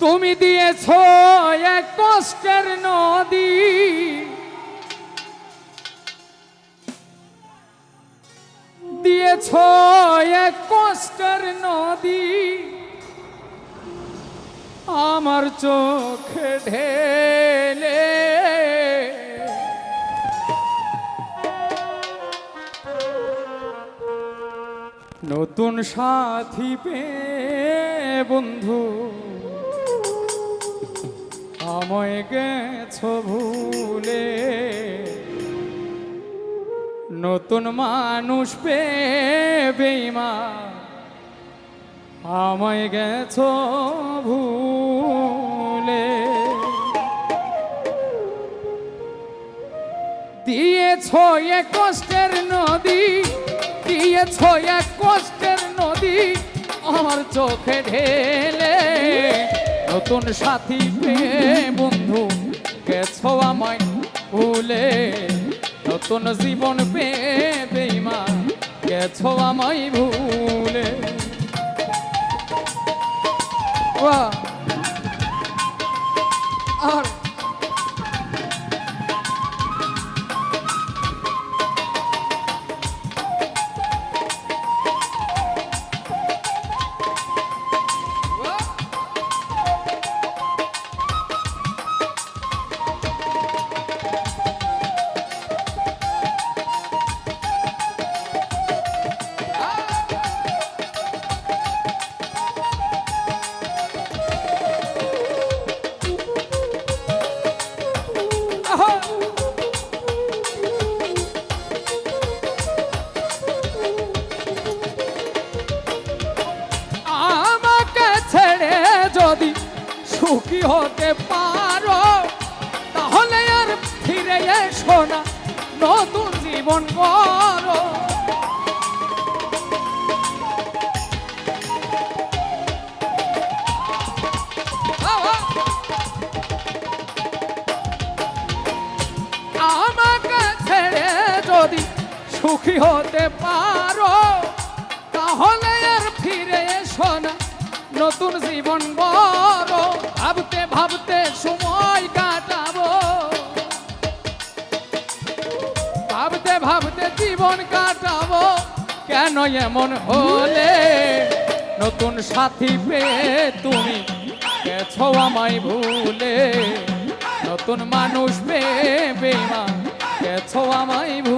তুমি দিয়েছ এক কষ্টের নদী। দিয়েছ এক কষ্টের নদী। আমার চোখে ঢেলে। নতুন সাথী পে বন্ধু। আমায় গেছ ভুলে। নতুন মানুষ পে বেমা আমায় গেছ ভুলে। দিয়েছ এক কষ্টের নদী, দিয়েছ এক কষ্টের নদী, আমার চোখে ঢেলে। নতুন সাথী পেয়ে বন্ধু, গেছো আমায় ভুলে। নতুন জীবন পে বেইমা গেছো আমায় ভুলে। আর সুখী হতে পারো? তাহলে আর ফিরে এসো না, নতুন জীবন করো। আমাকে ছেড়ে যদি সুখী হতে পারো, তাহলে আর ফিরে এসো না নতুন জীবন বড়, ভাবতে ভাবতে সময় কাটাবো। ভাবতে ভাবতে জীবন কাটাবো, কেন এমন হলে? নতুন সাথী পেয়ে তুমি গেছো আমায় ভুলে। নতুন মানুষ পেয়ে বেমা গেছো আমায় ভুলে।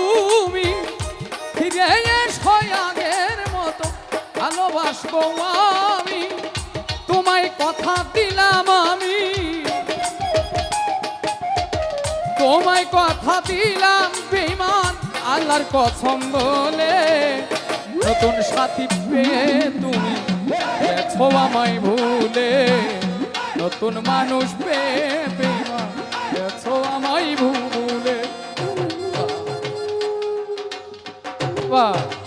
ভালোবাসবো আমি? তোমায় কথা দিলাম আমি। তোমায় কথা দিলাম বেমান আল্লাহর কসম বলে নতুন সাথী পেয়ে তুমি গেছো আমায় ভুলে। নতুন মানুষ পেয়ে বেমান গেছো আমায় ভুলে। বাহ।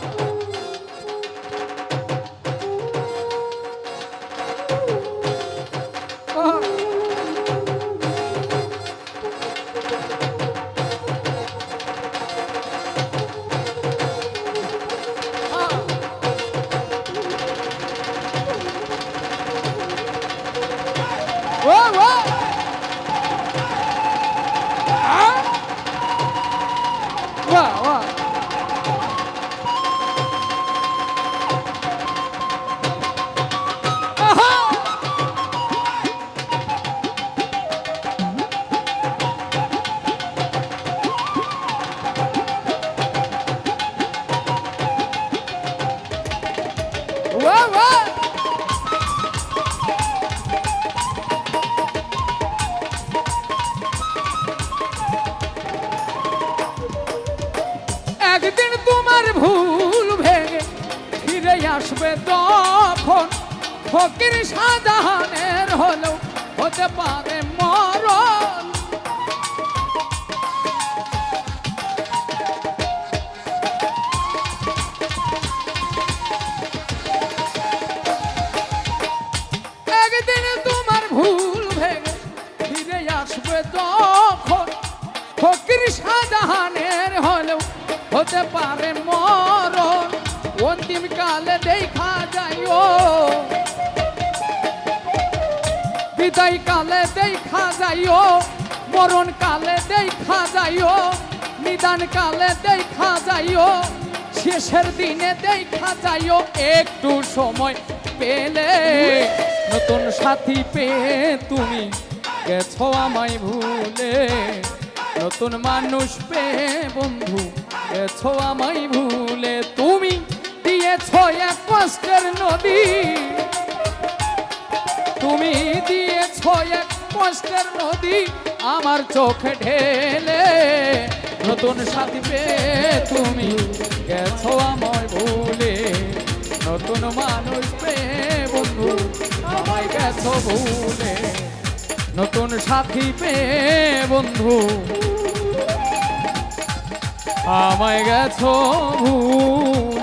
আসবে তখন। ফকির শাহজাহানের হলো হতে পারে মরণ। একদিন তোমার ভুল ভেঙে ফিরে আসবে তখন। ফকির শাহজাহানের হলেও হতে পারে মরণ। অন্তিম কালে দেখা যাইও? বিদায় কালে দেখা যাইও, মরণ কালে দেখা যাইও, নিদান কালে দেখা যাইও, শেষের দিনে দেখা যাইও, একটু সময় পেলে নতুন সাথী পেয়ে তুমি গেছো আমায় ভুলে। নতুন মানুষ পেয়ে বন্ধু গেছো আমায় ভুলে। তুমি দিয়েছ এক কষ্টের নদী। তুমি দিয়েছ এক কষ্টের নদী, আমার চোখে ঢেলে। নতুন সাথী পেয়ে তুমি গেছো আমার ভুলে। নতুন মানুষ পেয়ে বন্ধু আমায় গেছো ভুলে। নতুন সাথী পেয়ে বন্ধু আমায় গেছো ভুলে।